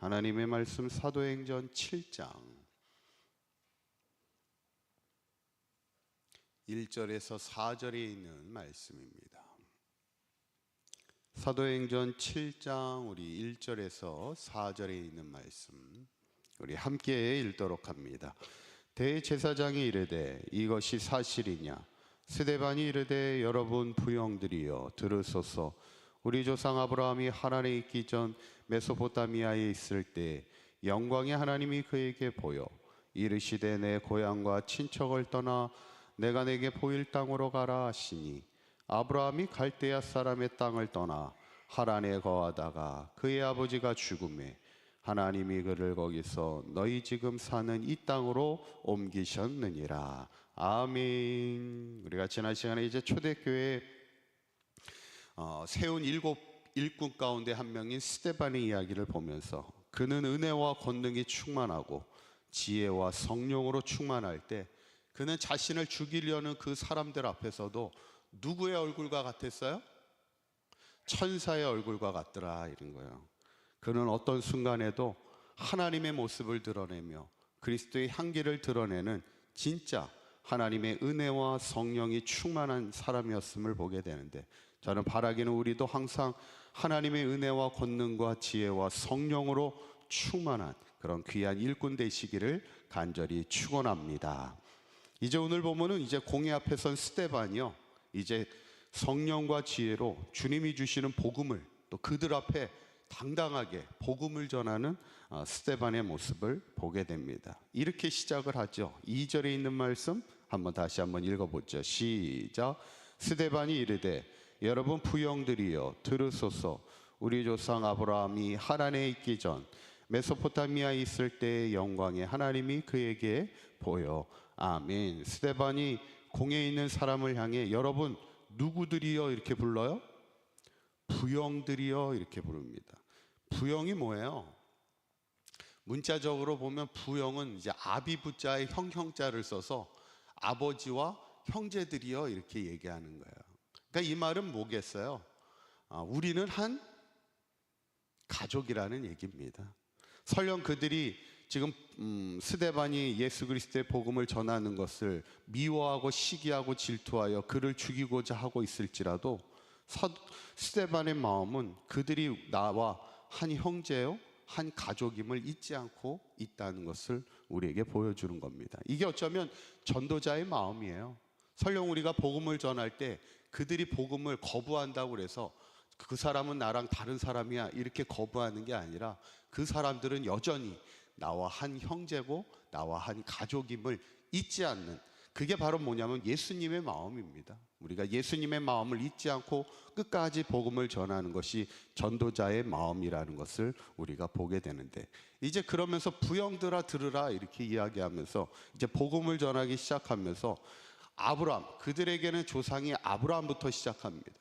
하나님의 말씀 사도행전 7장 1절에서 4절에 있는 말씀입니다. 사도행전 7장 우리 1절에서 4절에 있는 말씀 우리 함께 읽도록 합니다. 대제사장이 이르되 이것이 사실이냐 스데반이 이르되 여러분 부형들이여 들으소서 우리 조상 아브라함이 하란에 있기 전 메소포타미아에 있을 때 영광의 하나님이 그에게 보여 이르시되 내 고향과 친척을 떠나 내가 내게 보일 땅으로 가라 하시니 아브라함이 갈대아 사람의 땅을 떠나 하란에 거하다가 그의 아버지가 죽음에 하나님이 그를 거기서 너희 지금 사는 이 땅으로 옮기셨느니라. 아멘. 우리가 지난 시간에 이제 초대교회 어, 세운 일곱 일꾼 가운데 한 명인 스테반의 이야기를 보면서 그는 은혜와 권능이 충만하고 지혜와 성령으로 충만할 때 그는 자신을 죽이려는 그 사람들 앞에서도 누구의 얼굴과 같았어요? 천사의 얼굴과 같더라 이런 거예요. 그는 어떤 순간에도 하나님의 모습을 드러내며 그리스도의 향기를 드러내는 진짜 하나님의 은혜와 성령이 충만한 사람이었음을 보게 되는데 저는 바라기는 우리도 항상 하나님의 은혜와 권능과 지혜와 성령으로 충만한 그런 귀한 일꾼 되시기를 간절히 축원합니다. 이제 오늘 보면은 이제 공회 앞에 선 스테반이요. 이제 성령과 지혜로 주님이 주시는 복음을 또 그들 앞에 당당하게 복음을 전하는 어, 스테반의 모습을 보게 됩니다. 이렇게 시작을 하죠. 2절에 있는 말씀 한번 다시 한번 읽어보죠. 시작. 스테반이 이르되 여러분 부형들이여 들으소서 우리 조상 아브라함이 하란에 있기 전 메소포타미아에 있을 때의 영광에 하나님이 그에게 보여 아멘. 스테반이 공에 있는 사람을 향해 여러분 누구들이여 이렇게 불러요? 부영들이여 이렇게 부릅니다. 부영이 뭐예요? 문자적으로 보면 부영은 이제 아비부자의 형형자를 써서 아버지와 형제들이여 이렇게 얘기하는 거예요. 그러니까 이 말은 뭐겠어요? 아, 우리는 한 가족이라는 얘기입니다. 설령 그들이 지금 음, 스데반이 예수 그리스도의 복음을 전하는 것을 미워하고 시기하고 질투하여 그를 죽이고자 하고 있을지라도 사, 스데반의 마음은 그들이 나와 한 형제요, 한 가족임을 잊지 않고 있다는 것을 우리에게 보여주는 겁니다. 이게 어쩌면 전도자의 마음이에요. 설령 우리가 복음을 전할 때 그들이 복음을 거부한다고 해서 그 사람은 나랑 다른 사람이야 이렇게 거부하는 게 아니라 그 사람들은 여전히 나와 한 형제고 나와 한 가족임을 잊지 않는 그게 바로 뭐냐면 예수님의 마음입니다. 우리가 예수님의 마음을 잊지 않고 끝까지 복음을 전하는 것이 전도자의 마음이라는 것을 우리가 보게 되는데 이제 그러면서 부영들아 들으라 이렇게 이야기하면서 이제 복음을 전하기 시작하면서 아브라함 그들에게는 조상이 아브라함부터 시작합니다.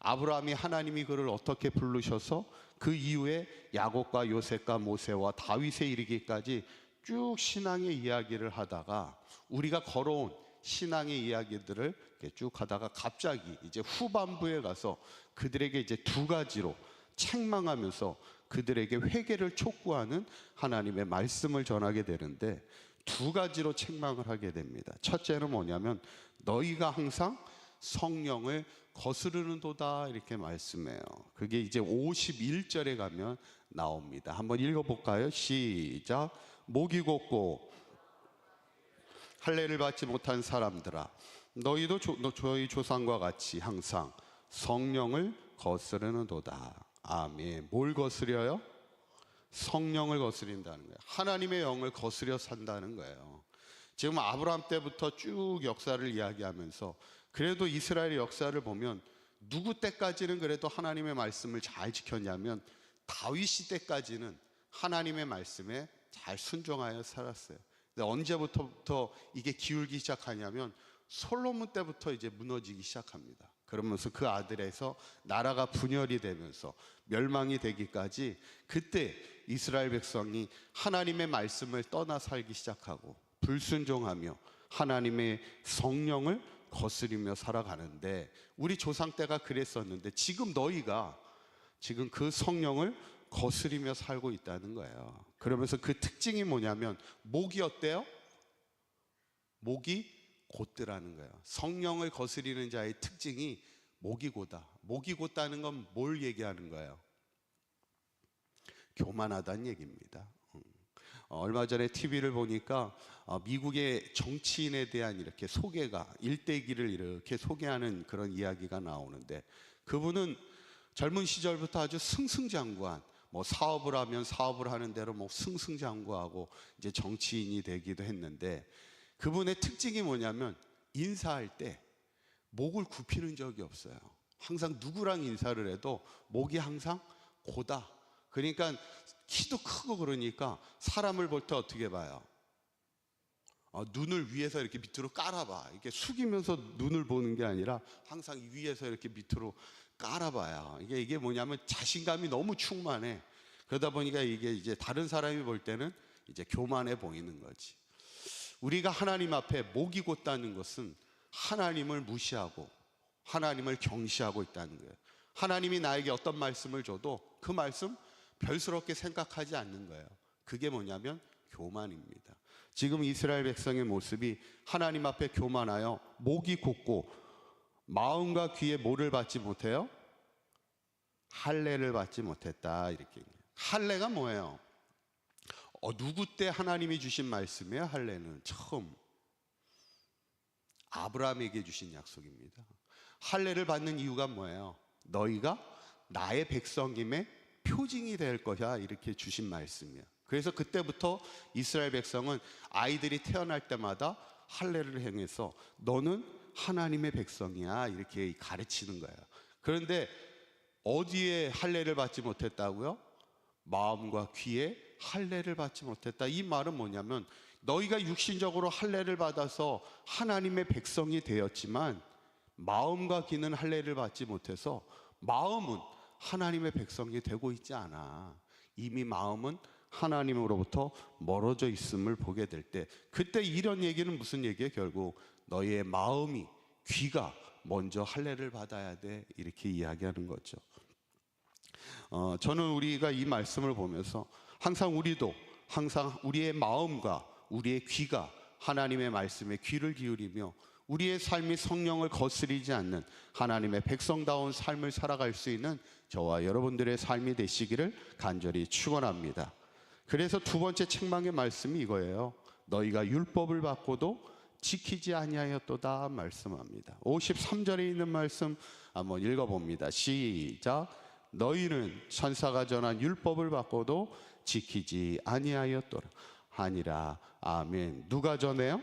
아브라함이 하나님이 그를 어떻게 부르셔서 그 이후에 야곱과 요셉과 모세와 다윗에 이르기까지 쭉 신앙의 이야기를 하다가 우리가 걸어온 신앙의 이야기들을 쭉 하다가 갑자기 이제 후반부에 가서 그들에게 이제 두 가지로 책망하면서 그들에게 회개를 촉구하는 하나님의 말씀을 전하게 되는데 두 가지로 책망을 하게 됩니다. 첫째는 뭐냐면 너희가 항상 성령을 거스르는 도다 이렇게 말씀해요. 그게 이제 51절에 가면 나옵니다. 한번 읽어 볼까요? 시작. 목이 곧고 할례를 받지 못한 사람들아, 너희도 조, 너, 저희 조상과 같이 항상 성령을 거스르는 도다. 아멘. 뭘 거스려요? 성령을 거스린다는 거예요. 하나님의 영을 거스려 산다는 거예요. 지금 아브라함 때부터 쭉 역사를 이야기하면서 그래도 이스라엘의 역사를 보면 누구 때까지는 그래도 하나님의 말씀을 잘 지켰냐면 다윗 시대까지는 하나님의 말씀에 잘 순종하여 살았어요. 근데 언제부터 이게 기울기 시작하냐면 솔로몬 때부터 이제 무너지기 시작합니다. 그러면서 그 아들에서 나라가 분열이 되면서 멸망이 되기까지 그때 이스라엘 백성이 하나님의 말씀을 떠나 살기 시작하고 불순종하며 하나님의 성령을 거스리며 살아가는데 우리 조상 때가 그랬었는데 지금 너희가 지금 그 성령을 거스리며 살고 있다는 거예요. 그러면서 그 특징이 뭐냐면 목이 어때요? 목이 곧더라는 거예요. 성령을 거스리는 자의 특징이 목이 고다. 목이 곧다는 건 뭘 얘기하는 거예요? 교만하다는 얘기입니다. 음. 어, 얼마 전에 TV를 보니까 어, 미국의 정치인에 대한 이렇게 소개가 일대기를 이렇게 소개하는 그런 이야기가 나오는데 그분은 젊은 시절부터 아주 승승장구한 뭐 사업을 하면 사업을 하는 대로 뭐 승승장구하고 이제 정치인이 되기도 했는데 그분의 특징이 뭐냐면 인사할 때 목을 굽히는 적이 없어요. 항상 누구랑 인사를 해도 목이 항상 고다. 그러니까 키도 크고 그러니까 사람을 볼 때 어떻게 봐요? 어, 눈을 위에서 이렇게 밑으로 깔아봐. 이렇게 숙이면서 눈을 보는 게 아니라 항상 위에서 이렇게 밑으로 깔아봐요. 이게 이게 뭐냐면 자신감이 너무 충만해. 그러다 보니까 이게 이제 다른 사람이 볼 때는 이제 교만해 보이는 거지. 우리가 하나님 앞에 목이 곧다는 것은 하나님을 무시하고 하나님을 경시하고 있다는 거예요. 하나님이 나에게 어떤 말씀을 줘도 그 말씀 별스럽게 생각하지 않는 거예요. 그게 뭐냐면 교만입니다. 지금 이스라엘 백성의 모습이 하나님 앞에 교만하여 목이 곧고 마음과 귀에 뭐를 받지 못해요? 할례를 받지 못했다 이렇게. 할례가 뭐예요? 어, 누구 때 하나님이 주신 말씀이에요? 할례는 처음 아브라함에게 주신 약속입니다. 할례를 받는 이유가 뭐예요? 너희가 나의 백성임의 표징이 될 것이야 이렇게 주신 말씀이야. 그래서 그때부터 이스라엘 백성은 아이들이 태어날 때마다 할례를 행해서 너는 하나님의 백성이야 이렇게 가르치는 거예요. 그런데 어디에 할례를 받지 못했다고요? 마음과 귀에 할례를 받지 못했다. 이 말은 뭐냐면 너희가 육신적으로 할례를 받아서 하나님의 백성이 되었지만 마음과 귀는 할례를 받지 못해서 마음은 하나님의 백성이 되고 있지 않아. 이미 마음은 하나님으로부터 멀어져 있음을 보게 될 때 그때 이런 얘기는 무슨 얘기예요? 결국 너희의 마음이 귀가 먼저 할례를 받아야 돼 이렇게 이야기하는 거죠. 어, 저는 우리가 이 말씀을 보면서 항상 우리도 항상 우리의 마음과 우리의 귀가 하나님의 말씀에 귀를 기울이며 우리의 삶이 성령을 거스리지 않는 하나님의 백성다운 삶을 살아갈 수 있는 저와 여러분들의 삶이 되시기를 간절히 축원합니다. 그래서 두 번째 책망의 말씀이 이거예요. 너희가 율법을 받고도 지키지 아니하였도다 말씀합니다. 53절에 있는 말씀 한번 읽어 봅니다. 시작. 너희는 천사가 전한 율법을 받고도 지키지 아니하였도라 하니라. 아멘. 누가 전해요?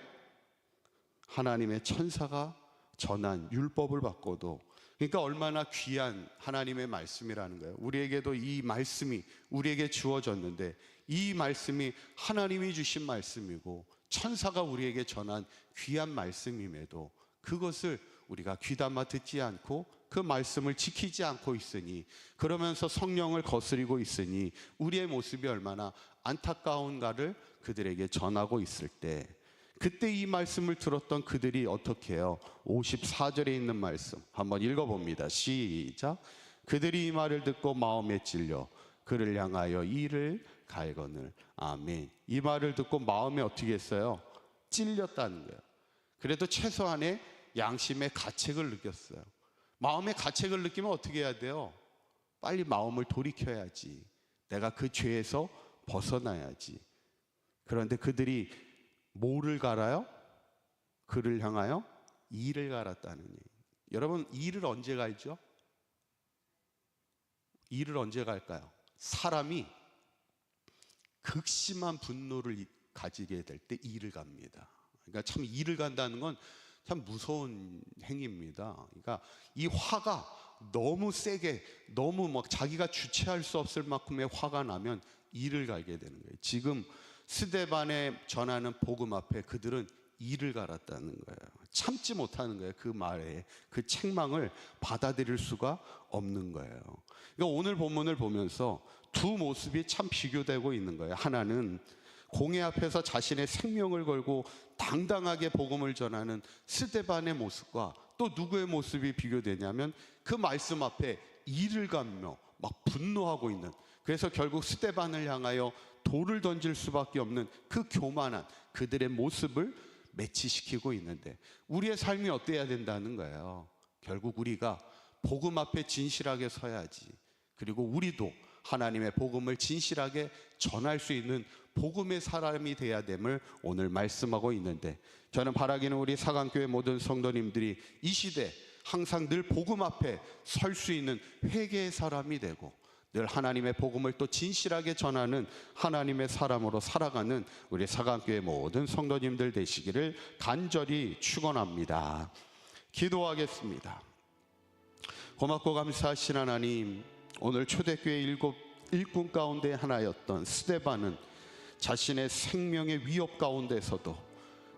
하나님의 천사가 전한 율법을 받고도 그러니까 얼마나 귀한 하나님의 말씀이라는 거예요. 우리에게도 이 말씀이 우리에게 주어졌는데 이 말씀이 하나님이 주신 말씀이고 천사가 우리에게 전한 귀한 말씀임에도 그것을 우리가 귀담아 듣지 않고 그 말씀을 지키지 않고 있으니 그러면서 성령을 거스리고 있으니 우리의 모습이 얼마나 안타까운가를 그들에게 전하고 있을 때 그때 이 말씀을 들었던 그들이 어떻게 해요? 54절에 있는 말씀 한번 읽어봅니다. 시작. 그들이 이 말을 듣고 마음에 찔려 그를 향하여 이를 갈거늘 아멘. 이 말을 듣고 마음에 어떻게 했어요? 찔렸다는 거예요. 그래도 최소한의 양심의 가책을 느꼈어요. 마음의 가책을 느끼면 어떻게 해야 돼요? 빨리 마음을 돌이켜야지. 내가 그 죄에서 벗어나야지. 그런데 그들이 뭐를 갈아요? 그를 향하여 이를 갈았다는 얘기. 여러분 이를 언제 갈죠? 이를 언제 갈까요? 사람이 극심한 분노를 가지게 될 때 이를 갑니다. 그러니까 참 이를 간다는 건 참 무서운 행위입니다. 그러니까 이 화가 너무 세게 너무 막 자기가 주체할 수 없을 만큼의 화가 나면 이를 갈게 되는 거예요. 지금 스데반에 전하는 복음 앞에 그들은 이를 갈았다는 거예요. 참지 못하는 거예요. 그 말에 그 책망을 받아들일 수가 없는 거예요. 그러니까 오늘 본문을 보면서 두 모습이 참 비교되고 있는 거예요. 하나는 공회 앞에서 자신의 생명을 걸고 당당하게 복음을 전하는 스데반의 모습과 또 누구의 모습이 비교되냐면 그 말씀 앞에 이를 감며 막 분노하고 있는 그래서 결국 스테반을 향하여 돌을 던질 수밖에 없는 그 교만한 그들의 모습을 매치시키고 있는데 우리의 삶이 어때야 된다는 거예요. 결국 우리가 복음 앞에 진실하게 서야지. 그리고 우리도 하나님의 복음을 진실하게 전할 수 있는 복음의 사람이 돼야 됨을 오늘 말씀하고 있는데 저는 바라기는 우리 사강교회 모든 성도님들이 이 시대 항상 늘 복음 앞에 설 수 있는 회개의 사람이 되고 늘 하나님의 복음을 또 진실하게 전하는 하나님의 사람으로 살아가는 우리 사강교회 모든 성도님들 되시기를 간절히 축원합니다. 기도하겠습니다. 고맙고 감사하신 하나님, 오늘 초대교회 일곱 일꾼 가운데 하나였던 스데반은 자신의 생명의 위협 가운데서도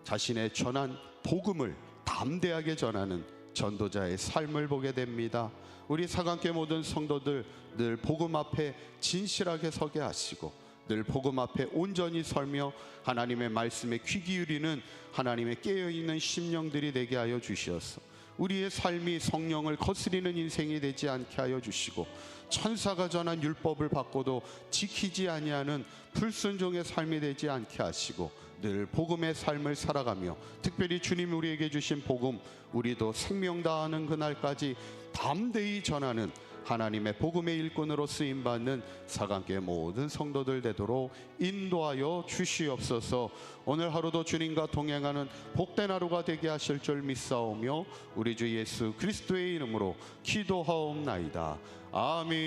자신의 전한 복음을 담대하게 전하는 전도자의 삶을 보게 됩니다. 우리 사강교 모든 성도들 늘 복음 앞에 진실하게 서게 하시고 늘 복음 앞에 온전히 설며 하나님의 말씀에 귀 기울이는 하나님의 깨어 있는 심령들이 되게 하여 주시옵소서. 우리의 삶이 성령을 거스리는 인생이 되지 않게 하여 주시고 천사가 전한 율법을 받고도 지키지 아니하는 불순종의 삶이 되지 않게 하시고 늘 복음의 삶을 살아가며 특별히 주님 우리에게 주신 복음 우리도 생명 다하는 그날까지 담대히 전하는 하나님의 복음의 일꾼으로 쓰임 받는 사강교회 모든 성도들 되도록 인도하여 주시옵소서. 오늘 하루도 주님과 동행하는 복된 하루가 되게 하실 줄 믿사오며 우리 주 예수 그리스도의 이름으로 기도하옵나이다. 아멘.